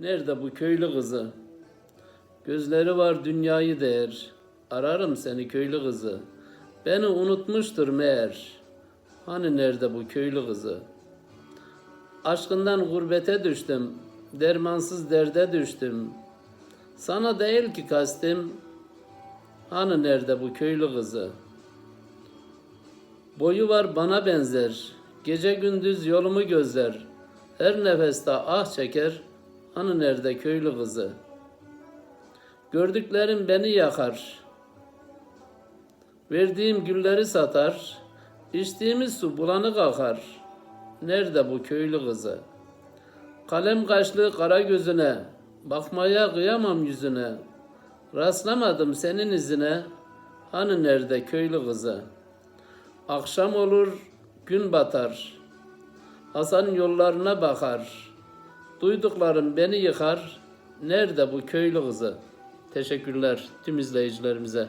Nerede bu köylü kızı? Gözleri var dünyayı değer. Ararım seni köylü kızı. Beni unutmuştur meğer. Hani nerede bu köylü kızı? Aşkından gurbete düştüm. Dermansız derde düştüm. Sana değil ki kastim. Hani nerede bu köylü kızı? Boyu var bana benzer. Gece gündüz yolumu gözler. Her nefeste ah çeker. Hani nerede köylü kızı? Gördüklerim beni yakar. Verdiğim gülleri satar. İçtiğimiz su bulanık akar. Nerede bu köylü kızı? Kalem kaşlı kara gözüne. Bakmaya kıyamam yüzüne. Rastlamadım senin izine. Hani nerede köylü kızı? Akşam olur, gün batar. Hasan yollarına bakar. Duyduklarım beni yıkar. Nerede bu köylü kızı? Teşekkürler tüm izleyicilerimize.